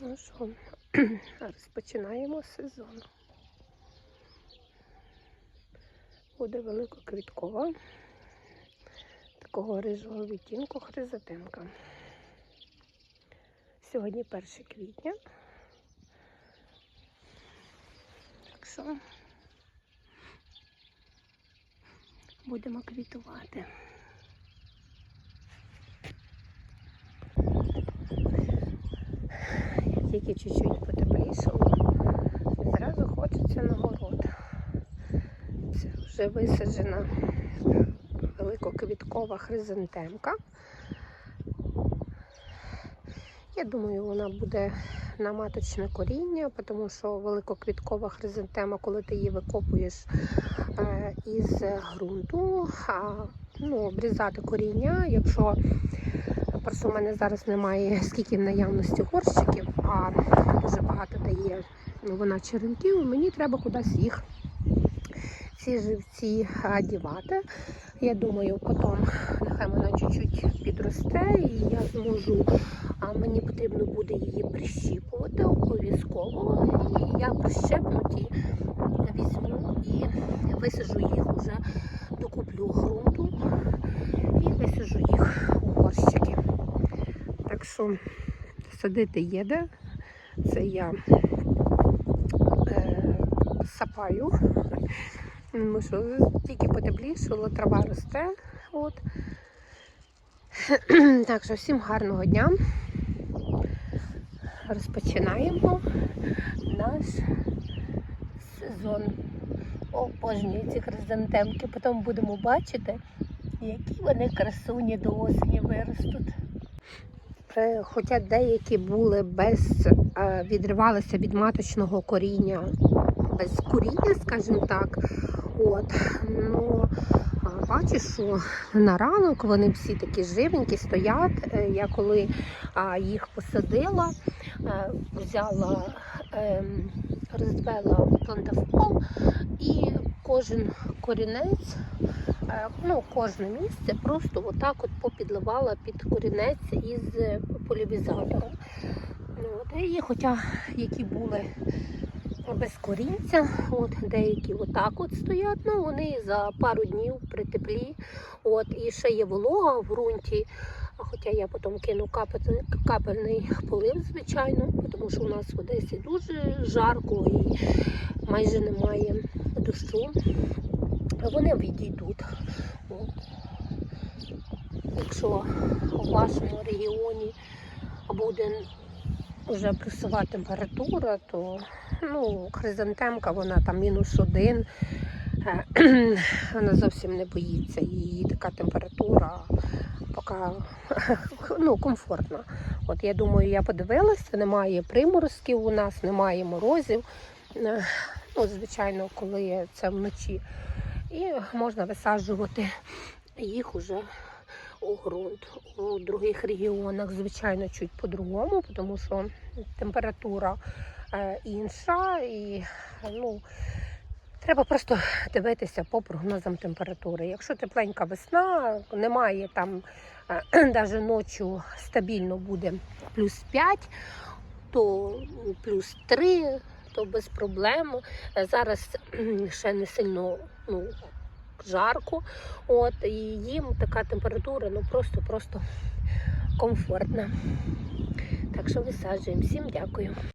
Ну що, розпочинаємо сезон. Буде великоквіткова, такого рижого відтінку хризантемка. Сьогодні 1 квітня. Так що будемо квітувати. Тільки чуть-чуть потеплішало, зразу хочеться на город. Це вже висаджена великоквіткова хризантемка. Я думаю, вона буде на маточне коріння, тому що великоквіткова хризантема, коли ти її викопуєш е, із ґрунту, ну, обрізати коріння, якщо Просто в мене зараз немає скільки в наявності горщиків, а дуже багато дає ну, вона черенків. Мені треба кудись їх ці живці а, дівати. Я думаю, потім нехай вона чуть-чуть підросте і я зможу, а мені потрібно буде її прищіпувати обов'язково. І я прищепнуті візьму і висажу їх уже, докуплю ґрунту і висажу їх у горщики. Так що садити є де. Це я е, сапаю. Тому що тільки потеплішало, трава росте. От. Так що всім гарного дня. Розпочинаємо наш сезон. Обожнюю ці хризантемки. Потім будемо бачити, які вони красуні до осені виростуть. Хоча деякі були без, е, відривалися від маточного коріння, без коріння, скажімо так. От, ну, бачу, що на ранок вони всі такі живенькі стоять. Е, Я коли їх посадила, е, взяла, ем, розвела плантафол і кожен корінець ну, кожне місце просто отак от попідливала під корінець із е, полівізатором. Ну, от, і хоча які були без корінця, от, деякі отак от стоять, ну вони за пару днів при теплі. От, і ще є волога в ґрунті. Хоча я потім кину капель- капельний полив, звичайно, тому що у нас в Одесі дуже жарко і майже немає дощу вони відійдуть. Якщо у вашому регіоні буде вже плюсова температура, то ну, хризантемка вона там мінус один. Е, Вона зовсім не боїться. Її така температура поки ну, комфортна. От я думаю, я подивилася, немає приморозків у нас, немає морозів. Е, Ну, звичайно, коли це вночі. І можна висаджувати їх уже у ґрунт. У других регіонах, звичайно, чуть по-другому, тому що температура е, інша і ну, треба просто дивитися по прогнозам температури. Якщо тепленька весна, немає там навіть ночі стабільно буде плюс 5, то плюс 3 то без проблем. Е, Зараз ще не сильно ну, жарко. От, і їм така температура ну просто-просто комфортна. Так що висаджуємо. Всім дякую.